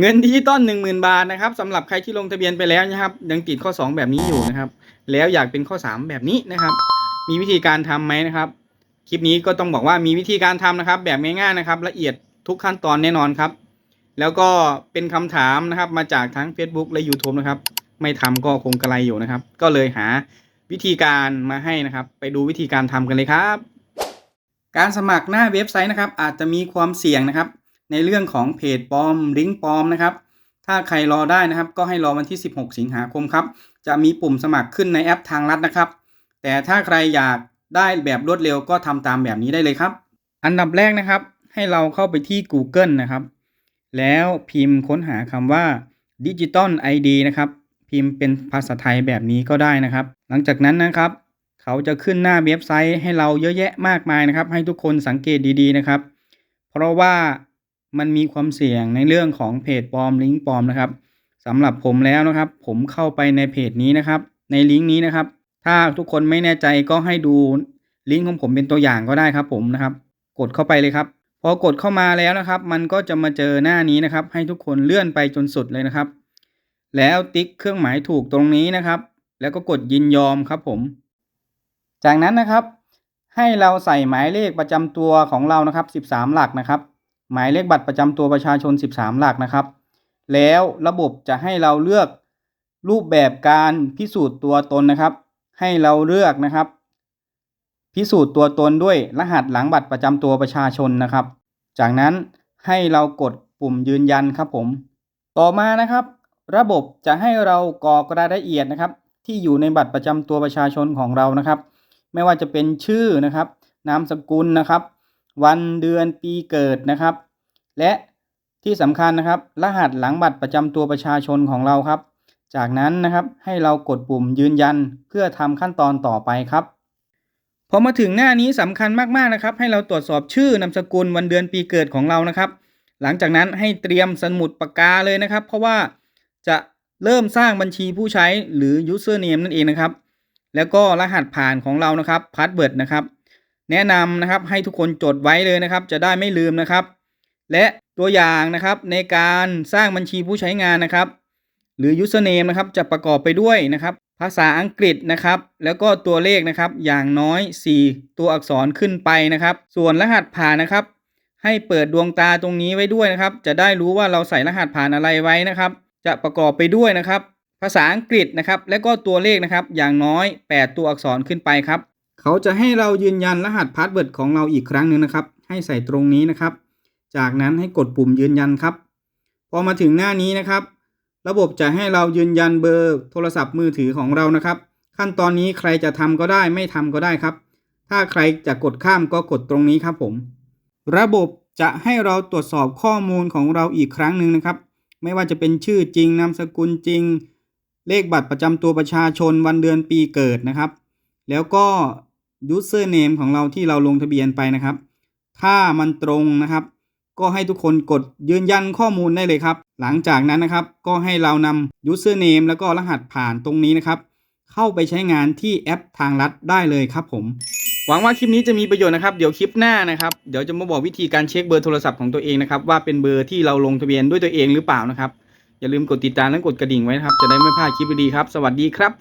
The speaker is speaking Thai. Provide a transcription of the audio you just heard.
เงินดิจิตอลหนึ่งหมื่นบาทนะครับสำหรับใครที่ลงทะเบียนไปแล้วนะครับ ยังติดข้อ 2 แบบนี้อยู่นะครับ แล้วอยากเป็นข้อ 3 แบบนี้นะครับ มีวิธีการทำไหมนะครับ คลิปนี้ก็ต้องบอกว่ามีวิธีการทำนะครับ แบบง่ายๆนะครับ ละเอียดทุกขั้นตอนแน่นอนครับ แล้วก็เป็นคำถามนะครับ มาจากทั้ง Facebook และ YouTube นะครับ ไม่ทำก็คงกระไรอยู่นะครับ ก็เลยหาวิธีการมาให้นะครับ ไปดูวิธีการทำกันเลยครับ การสมัครหน้าเว็บไซต์นะครับ อาจจะมีความเสี่ยงนะครับ ในเรื่องของเพจปลอมลิงก์ปลอมนะครับถ้าใครรอได้นะครับ ก็ให้รอวันที่ 16 สิงหาคมครับ จะมีปุ่มสมัครขึ้นในแอปทางลัดนะครับ แต่ถ้าใครอยากได้แบบรวดเร็วก็ทำตามแบบนี้ได้เลยครับ อันดับแรกนะครับ ให้เราเข้าไปที่ Google นะครับ แล้วพิมพ์ค้นหาคำว่า Digital ID นะครับ พิมพ์เป็นภาษาไทยแบบนี้ก็ได้นะครับ หลังจากนั้นนะครับ เขาจะขึ้นหน้าเว็บไซต์ให้เราเยอะแยะมากมายนะครับ ให้ทุกคนสังเกตดีๆนะครับ เพราะว่า มันมีความเสี่ยงในเรื่องของเพจปลอมลิงก์ปลอมนะครับสำหรับผมแล้วนะครับ ผมเข้าไปในเพจนี้นะครับ ในลิงก์นี้นะครับ ถ้าทุกคนไม่แน่ใจก็ให้ดูลิงก์ของผมเป็นตัวอย่างก็ได้ครับผมนะครับ กดเข้าไปเลยครับพอกดเข้ามาแล้วนะครับ มันก็จะมาเจอหน้านี้นะครับ ให้ทุกคนเลื่อนไปจนสุดเลยนะครับ แล้วติ๊กเครื่องหมายถูกตรงนี้นะครับ แล้วก็กดยินยอมครับผม จากนั้นนะครับ ให้เราใส่หมายเลขประจำตัวของเรานะครับ 13 หลักนะครับ หมายเลขบัตรประจำตัวประชาชน 13 หลักนะครับ แล้วระบบจะให้เราเลือกรูปแบบการพิสูจน์ตัวตนนะครับ ให้เราเลือกนะครับ พิสูจน์ตัวตนด้วยรหัสหลังบัตรประจำตัวประชาชนนะครับ จากนั้นให้เรากดปุ่มยืนยันครับผม ต่อมานะครับ ระบบจะให้เรากรอกรายละเอียดนะครับ ที่อยู่ในบัตรประจำตัวประชาชนของเรานะครับ ไม่ว่าจะเป็นชื่อนะครับ นามสกุลนะครับ วันเดือนปีเกิดนะครับ และที่สำคัญนะครับ รหัสหลังบัตรประจำตัวประชาชนของเราครับ จากนั้นนะครับให้เรากดปุ่มยืนยันเพื่อทำขั้นตอนต่อไปครับพอมาถึงหน้านี้สำคัญมากๆนะครับ ให้เราตรวจสอบชื่อนามสกุลวันเดือนปีเกิดของเรานะครับ หลังจากนั้นให้เตรียมสมุดปากกาเลยนะครับ เพราะว่าจะเริ่มสร้างบัญชีผู้ใช้หรือ username นั่นเองนะครับ แล้วก็รหัสผ่านของเรานะครับ password นะครับ แนะนำนะครับให้ทุกคนจดไว้เลยนะครับ จะได้ไม่ลืมนะครับ และตัวอย่างนะครับในการสร้างบัญชีผู้ใช้งานนะครับ หรือ username นะครับจะประกอบไปด้วยนะครับ ภาษาอังกฤษนะครับ แล้วก็ตัวเลขนะครับอย่างน้อย 4 ตัวอักษรขึ้นไปนะครับ ส่วนรหัสผ่านนะครับ ให้เปิดดวงตาตรงนี้ไว้ด้วยนะครับ จะได้รู้ว่าเราใส่รหัสผ่านอะไรไว้นะครับ จะประกอบไปด้วยนะครับ ภาษาอังกฤษนะครับ และก็ตัวเลขนะครับอย่างน้อย 8 ตัวอักษรขึ้นไปครับ เขาจะให้เรายืนยันรหัสพาสเวิร์ดของเราอีกครั้งหนึ่งนะครับ ให้ใส่ตรงนี้นะครับ จากนั้นให้กดปุ่มยืนยันครับ พอมาถึงหน้านี้นะครับ ระบบจะให้เรายืนยันเบอร์โทรศัพท์มือถือของเรานะครับ ขั้นตอนนี้ใครจะทำก็ได้ไม่ทำก็ได้ครับ ถ้าใครจะกดข้ามก็กดตรงนี้ครับผม ระบบจะให้เราตรวจสอบข้อมูลของเราอีกครั้งหนึ่งนะครับ ไม่ว่าจะเป็นชื่อจริงนามสกุลจริง เลขบัตรประจำตัวประชาชนวันเดือนปีเกิดนะครับ แล้วก็ username ของเราที่เราลงทะเบียนไปนะครับ ถ้ามันตรงนะครับ ก็ให้ทุกคนกดยืนยันข้อมูลได้เลยครับ หลังจากนั้นนะครับ ก็ให้เรานำ username แล้วก็รหัสผ่านตรงนี้นะครับ เข้าไปใช้งานที่แอปทางลัดได้เลยครับผมหวังว่าคลิปนี้จะมีประโยชน์นะครับ เดี๋ยวคลิปหน้านะครับ เดี๋ยวจะมาบอกวิธีการเช็คเบอร์โทรศัพท์ของตัวเองนะครับ ว่าเป็นเบอร์ที่เราลงทะเบียนด้วยตัวเองหรือเปล่านะครับ อย่าลืมกดติดตามและกดกระดิ่งไว้นะครับ จะได้ไม่พลาดคลิปดีๆครับ สวัสดีครับ